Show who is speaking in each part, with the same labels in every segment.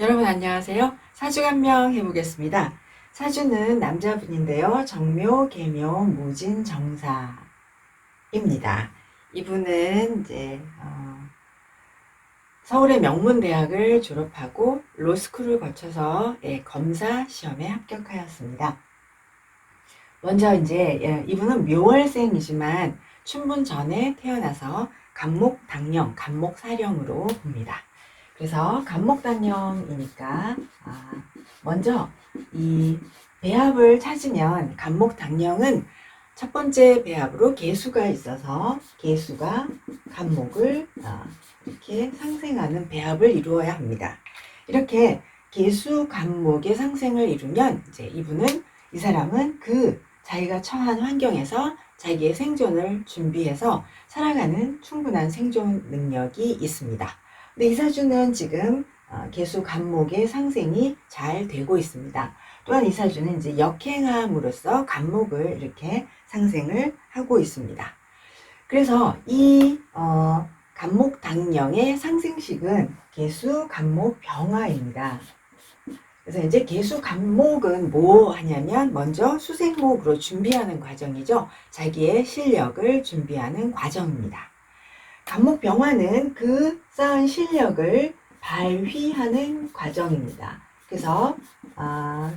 Speaker 1: 여러분 안녕하세요. 사주 한명 해보겠습니다. 사주는 남자분인데요. 정묘, 계묘, 무진, 정사입니다. 이분은 이제 어, 서울의 명문대학을 졸업하고 로스쿨을 거쳐서 예, 검사 시험에 합격하였습니다. 먼저 이제 예, 이분은 묘월생이지만 춘분 전에 태어나서 간목 당령, 간목 사령으로 봅니다. 그래서 간목당령이니까 아, 먼저 이 배합을 찾으면 간목당령은 첫 번째 배합으로 개수가 있어서 개수가 간목을 아, 이렇게 상생하는 배합을 이루어야 합니다. 이렇게 개수 간목의 상생을 이루면 이제 이분은 이 사람은 그 자기가 처한 환경에서 자기의 생존을 준비해서 살아가는 충분한 생존 능력이 있습니다. 근데 이 사주는 지금 어, 개수 간목의 상생이 잘 되고 있습니다. 또한 이 사주는 이제 역행함으로써 간목을 이렇게 상생을 하고 있습니다. 그래서 이 어, 간목 당령의 상생식은 개수 간목 병화입니다. 그래서 이제 개수 간목은 뭐 하냐면 먼저 수생목으로 준비하는 과정이죠. 자기의 실력을 준비하는 과정입니다. 간목 병화는 그 쌓은 실력을 발휘하는 과정입니다. 그래서 아,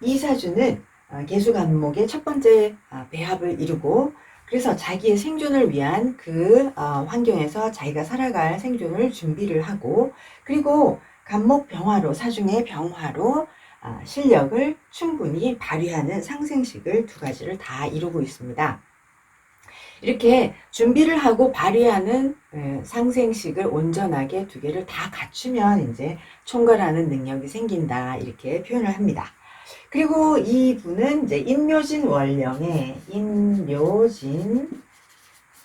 Speaker 1: 이 사주는 아, 개수 간목의 첫 번째 아, 배합을 이루고 그래서 자기의 생존을 위한 그 어, 환경에서 자기가 살아갈 생존을 준비를 하고 그리고 간목 병화로 사중의 병화로 아, 실력을 충분히 발휘하는 상생식을 두 가지를 다 이루고 있습니다. 이렇게 준비를 하고 발휘하는 에, 상생식을 온전하게 두 개를 다 갖추면 이제 총괄하는 능력이 생긴다 이렇게 표현을 합니다. 그리고 이 분은 이제 인묘진 원령의 인묘진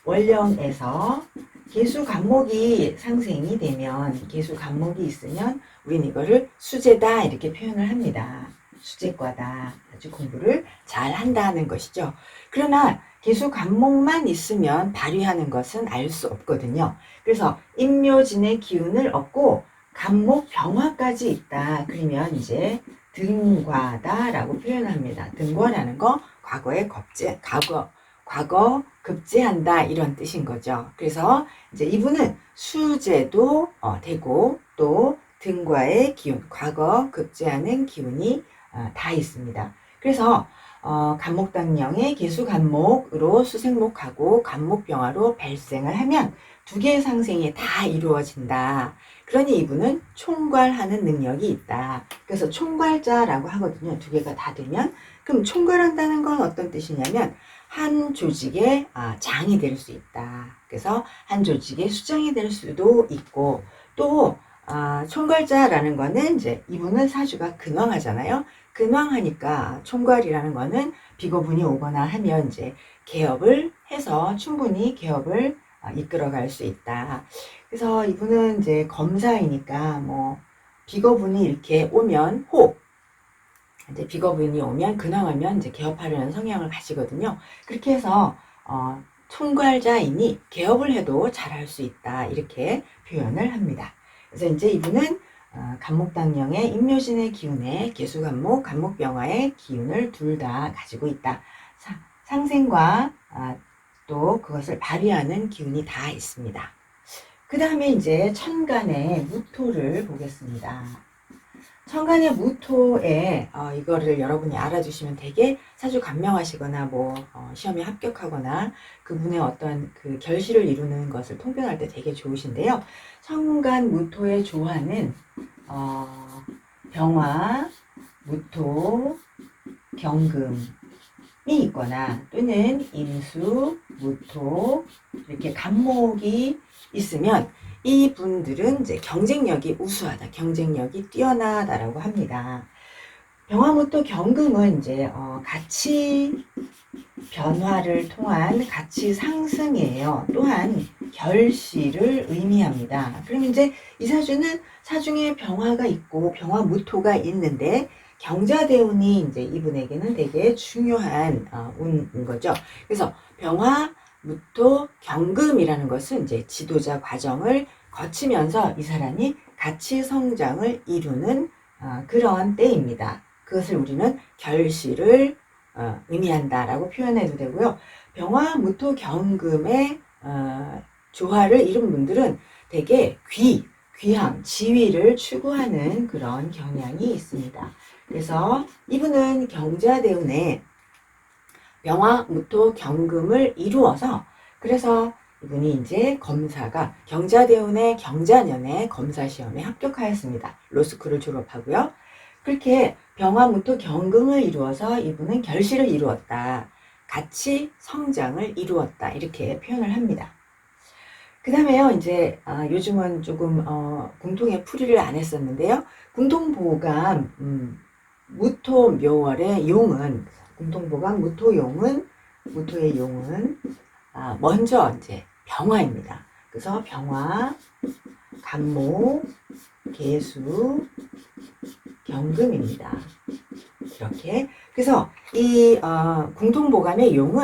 Speaker 1: 원령에서 개수 간목이 상생이 되면 개수 간목이 있으면 우리는 이거를 수제다 이렇게 표현을 합니다. 수제과다. 아주 공부를 잘 한다는 것이죠. 그러나 개수 간목만 있으면 발휘하는 것은 알 수 없거든요. 그래서 인묘진의 기운을 얻고 간목 병화까지 있다. 그러면 이제 등과다라고 표현합니다. 등과라는 거 과거에 겁제, 과거, 과거 급제한다 이런 뜻인 거죠. 그래서 이제 이분은 수제도 어, 되고 또 등과의 기운, 과거 급제하는 기운이 어, 다 있습니다. 그래서 어, 간목당령의 개수 간목으로 수생목하고 간목병화로 발생을 하면 두 개의 상생이 다 이루어진다. 그러니 이분은 총괄하는 능력이 있다. 그래서 총괄자라고 하거든요. 두 개가 다 되면. 그럼 총괄한다는 건 어떤 뜻이냐면 한 조직의 아, 장이 될 수 있다. 그래서 한 조직의 수장이 될 수도 있고 또 아, 총괄자라는 거는 이제 이분은 사주가 근왕하잖아요. 근왕하니까 총괄이라는 거는 비거분이 오거나 하면 이제 개업을 해서 충분히 개업을 아, 이끌어갈 수 있다. 그래서 이분은 이제 검사이니까 뭐 비거분이 이렇게 오면 호 이제 비거분이 오면 근황하면 이제 개업하려는 성향을 가지거든요. 그렇게 해서 어, 총괄자이니 개업을 해도 잘할 수 있다 이렇게 표현을 합니다. 그래서 이제 이분은 어, 간목당령의 임묘진의 기운에 개수간목, 간목병화의 기운을 둘 다 가지고 있다. 사, 상생과 아, 또 그것을 발휘하는 기운이 다 있습니다. 그 다음에 이제 천간의 무토를 보겠습니다. 천간의 무토에 어, 이거를 여러분이 알아주시면 되게 사주 감명하시거나 뭐 어, 시험에 합격하거나 그분의 어떤 그 결실을 이루는 것을 통변할 때 되게 좋으신데요. 천간 무토의 조화는 어, 병화, 무토, 경금이 있거나 또는 임수, 무토 이렇게 간목이 있으면 이 분들은 이제 경쟁력이 우수하다, 경쟁력이 뛰어나다라고 합니다. 병화무토 경금은 이제 어, 가치 변화를 통한 가치 상승이에요. 또한 결실을 의미합니다. 그럼 이제 이 사주는 사중에 병화가 있고 병화무토가 있는데 경자대운이 이제 이분에게는 되게 중요한 어, 운인 거죠. 그래서 병화 무토 경금이라는 것은 이제 지도자 과정을 거치면서 이 사람이 같이 성장을 이루는 어, 그런 때입니다. 그것을 우리는 결실을 어, 의미한다라고 표현해도 되고요. 병화 무토 경금의 어, 조화를 이룬 분들은 되게 귀, 귀함, 지위를 추구하는 그런 경향이 있습니다. 그래서 이분은 경자대운에 병화 무토 경금을 이루어서 그래서 이분이 이제 검사가 경자대운의 경자년에 검사 시험에 합격하였습니다. 로스쿨을 졸업하고요. 그렇게 병화무토 경금을 이루어서 이분은 결실을 이루었다. 같이 성장을 이루었다. 이렇게 표현을 합니다. 그 다음에요, 이제, 아, 요즘은 조금, 어, 공통의 풀이를 안 했었는데요. 공통보감, 음, 무토 묘월의 용은, 공통보감 무토용은, 무토의 용은, 아, 먼저 이제 병화입니다. 그래서 병화, 간모, 개수, 경금입니다. 이렇게. 그래서 이 어, 공통보감의 용은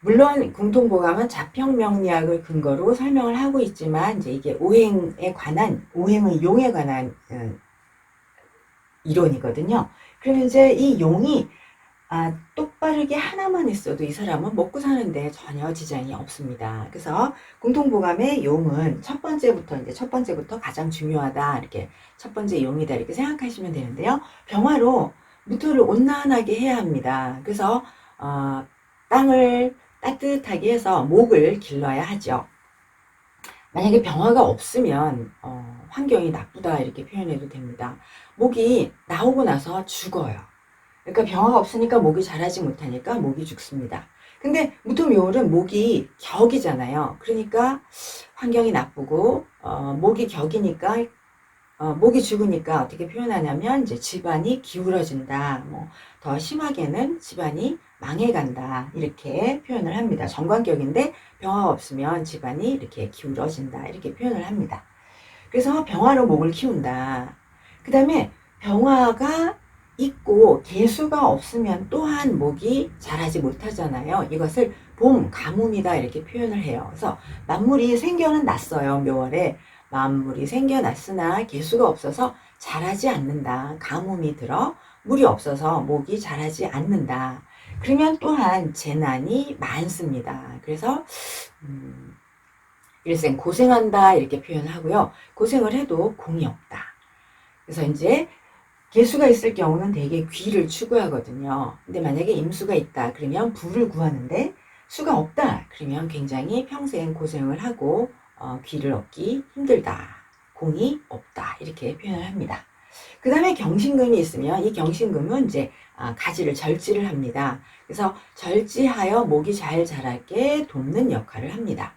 Speaker 1: 물론 공통보감은 자평명리학을 근거로 설명을 하고 있지만 이제 이게 오행에 관한 오행의 용에 관한 어, 이론이거든요. 그러면 이제 이 용이 아, 똑바르게 하나만 있어도 이 사람은 먹고 사는데 전혀 지장이 없습니다. 그래서 공통보감의 용은 첫 번째부터 이제 첫 번째부터 가장 중요하다 이렇게 첫 번째 용이다 이렇게 생각하시면 되는데요. 병화로 무토를 온난하게 해야 합니다. 그래서 어, 땅을 따뜻하게 해서 목을 길러야 하죠. 만약에 병화가 없으면 어, 환경이 나쁘다 이렇게 표현해도 됩니다. 목이 나오고 나서 죽어요. 그러니까 병화가 없으니까 목이 자라지 못하니까 목이 죽습니다. 근데 무토묘월은 목이 격이잖아요. 그러니까 환경이 나쁘고 어, 목이 격이니까 어, 목이 죽으니까 어떻게 표현하냐면 이제 집안이 기울어진다. 뭐 더 심하게는 집안이 망해간다. 이렇게 표현을 합니다. 정관격인데 병화가 없으면 집안이 이렇게 기울어진다. 이렇게 표현을 합니다. 그래서 병화로 목을 키운다. 그 다음에 병화가 있고 개수가 없으면 또한 목이 자라지 못하잖아요. 이것을 봄 가뭄이다 이렇게 표현을 해요. 그래서 만물이 생겨는 났어요. 묘월에 만물이 생겨났으나 개수가 없어서 자라지 않는다. 가뭄이 들어 물이 없어서 목이 자라지 않는다. 그러면 또한 재난이 많습니다. 그래서 음, 일생 고생한다 이렇게 표현하고요. 고생을 해도 공이 없다. 그래서 이제 개수가 있을 경우는 대개 귀를 추구하거든요. 근데 만약에 임수가 있다 그러면 부를 구하는데 수가 없다 그러면 굉장히 평생 고생을 하고 어, 귀를 얻기 힘들다. 공이 없다. 이렇게 표현을 합니다. 그 다음에 경신금이 있으면 이 경신금은 이제 아, 가지를 절지를 합니다. 그래서 절지하여 목이 잘 자라게 돕는 역할을 합니다.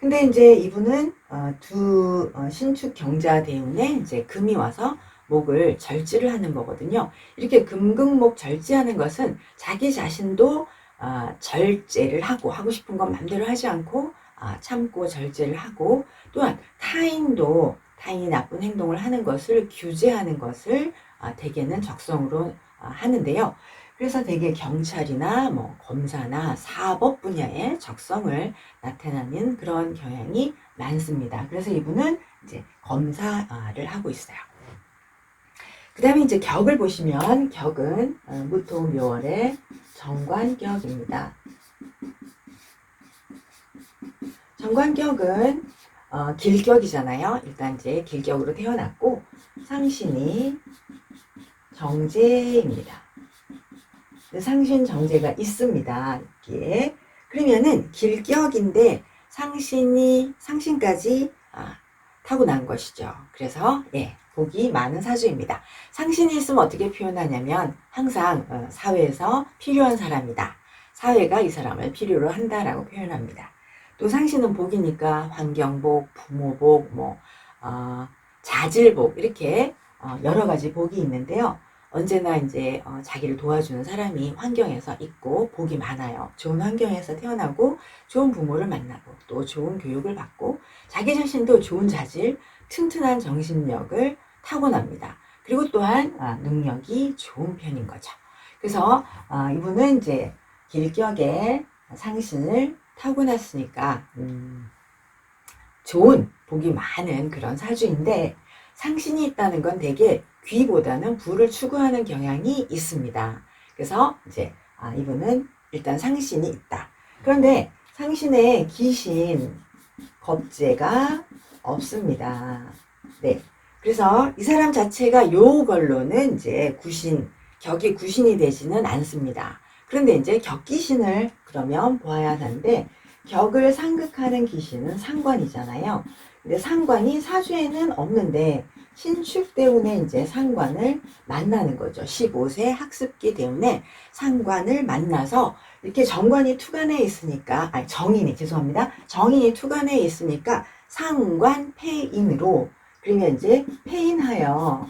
Speaker 1: 근데 이제 이분은 어, 두 어, 신축 경자 대운에 이제 금이 와서 목을 절지를 하는 거거든요. 이렇게 금금목 절지하는 것은 자기 자신도 어, 절제를 하고 하고 싶은 건 마음대로 하지 않고 어, 참고 절제를 하고 또한 타인도 타인이 나쁜 행동을 하는 것을 규제하는 것을 어, 대개는 적성으로 어, 하는데요. 그래서 대개 경찰이나 뭐 검사나 사법 분야의 적성을 나타내는 그런 경향이 많습니다. 그래서 이분은 이제 검사를 하고 있어요. 그 다음에 이제 격을 보시면 격은 어, 무토 묘월의 정관격입니다. 정관격은 어, 길격이잖아요. 일단 이제 길격으로 태어났고 상신이 정제입니다. 상신 정제가 있습니다. 이게 그러면은 길격인데 상신이 상신까지 아, 타고난 것이죠. 그래서 예, 복이 많은 사주입니다. 상신이 있으면 어떻게 표현하냐면 항상 어, 사회에서 필요한 사람이다. 사회가 이 사람을 필요로 한다라고 표현합니다. 또 상신은 복이니까 환경복, 부모복, 뭐 어, 자질복 이렇게 어, 여러 가지 복이 있는데요. 언제나 이제 어, 자기를 도와주는 사람이 환경에서 있고 복이 많아요. 좋은 환경에서 태어나고 좋은 부모를 만나고 또 좋은 교육을 받고 자기 자신도 좋은 자질, 튼튼한 정신력을 타고납니다. 그리고 또한 아, 능력이 좋은 편인 거죠. 그래서 아, 이분은 이제 길격의 상신을 타고났으니까 음, 좋은 복이 많은 그런 사주인데 상신이 있다는 건 대개 귀보다는 부를 추구하는 경향이 있습니다. 그래서 이제 아, 이분은 일단 상신이 있다. 그런데 상신에 귀신, 겁재가 없습니다. 네. 그래서 이 사람 자체가 요걸로는 이제 구신, 격이 구신이 되지는 않습니다. 그런데 이제 격귀신을 그러면 보아야 하는데 격을 상극하는 귀신은 상관이잖아요. 근데 상관이 사주에는 없는데 신축 때문에 이제 상관을 만나는 거죠. 15세 학습기 때문에 상관을 만나서 이렇게 정관이 투간에 있으니까 아니 정인이 죄송합니다. 정인이 투간에 있으니까 상관 폐인으로 그러면 이제 폐인하여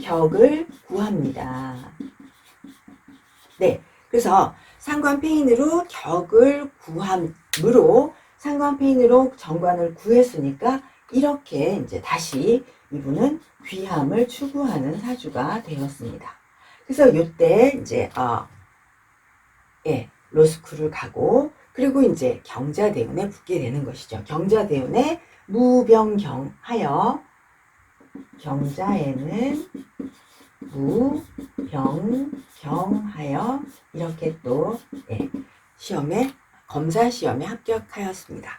Speaker 1: 격을 구합니다. 네. 그래서 상관 폐인으로 격을 구함으로 상관 폐인으로 정관을 구했으니까 이렇게 이제 다시 이분은 귀함을 추구하는 사주가 되었습니다. 그래서 이때 이제 어, 예, 로스쿨을 가고 그리고 이제 경자대운에 붙게 되는 것이죠. 경자대운에 무병경하여 경자에는 무 병경하여 이렇게 또 예, 시험에 검사 시험에 합격하였습니다.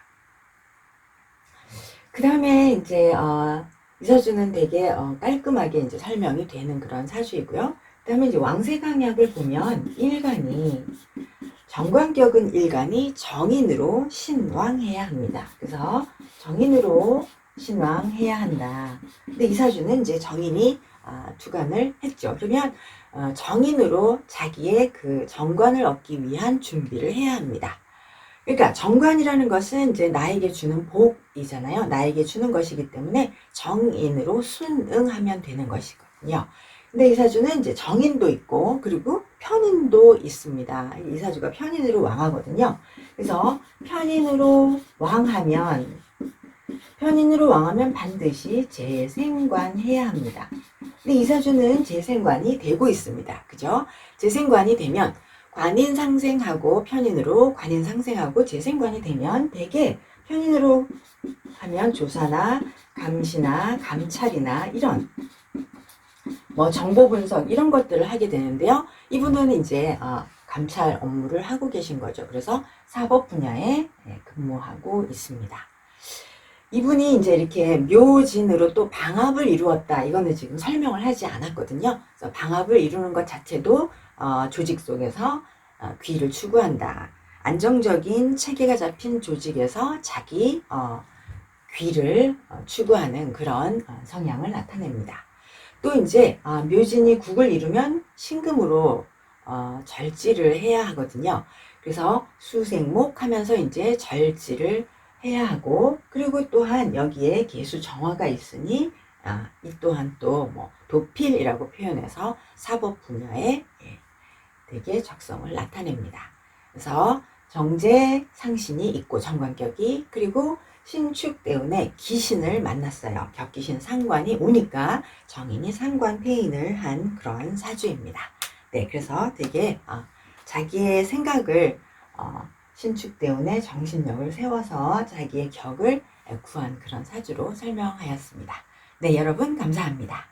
Speaker 1: 그 다음에 이제 어, 이 사주는 되게 어, 깔끔하게 이제 설명이 되는 그런 사주이고요. 그 다음에 이제 왕세강약을 보면 일간이 정관격은 일간이 정인으로 신왕해야 합니다. 그래서 정인으로 신왕해야 한다. 근데 이 사주는 이제 정인이 아, 투간을 했죠. 그러면 어, 정인으로 자기의 그 정관을 얻기 위한 준비를 해야 합니다. 그러니까 정관이라는 것은 이제 나에게 주는 복이잖아요. 나에게 주는 것이기 때문에 정인으로 순응하면 되는 것이거든요. 근데 이 사주는 이제 정인도 있고 그리고 편인도 있습니다. 이 사주가 편인으로 왕하거든요. 그래서 편인으로 왕하면 편인으로 왕하면 반드시 재생관해야 합니다. 근데 이 사주는 재생관이 되고 있습니다. 그죠? 재생관이 되면 관인 상생하고 편인으로 관인 상생하고 재생관이 되면 대개 편인으로 하면 조사나 감시나 감찰이나 이런 뭐 정보 분석 이런 것들을 하게 되는데요. 이분은 이제 어, 감찰 업무를 하고 계신 거죠. 그래서 사법 분야에 예, 근무하고 있습니다. 이분이 이제 이렇게 묘진으로 또 방합을 이루었다. 이거는 지금 설명을 하지 않았거든요. 그래서 방합을 이루는 것 자체도 어, 조직 속에서 어, 귀를 추구한다. 안정적인 체계가 잡힌 조직에서 자기 어, 귀를 어, 추구하는 그런 어, 성향을 나타냅니다. 또 이제 아, 묘진이 국을 이루면 신금으로 어, 절지를 해야 하거든요. 그래서 수생목 하면서 이제 절지를 해야 하고 그리고 또한 여기에 개수 정화가 있으니 아, 이 또한 또 뭐 도필이라고 표현해서 사법 분야에 예, 되게 적성을 나타냅니다. 그래서 정제 상신이 있고 정관격이 그리고 신축 때문에 귀신을 만났어요. 격귀신 상관이 오니까 정인이 상관 폐인을 한 그런 사주입니다. 네, 그래서 되게 어, 자기의 생각을 어, 신축 때문에 정신력을 세워서 자기의 격을 구한 그런 사주로 설명하였습니다. 네, 여러분 감사합니다.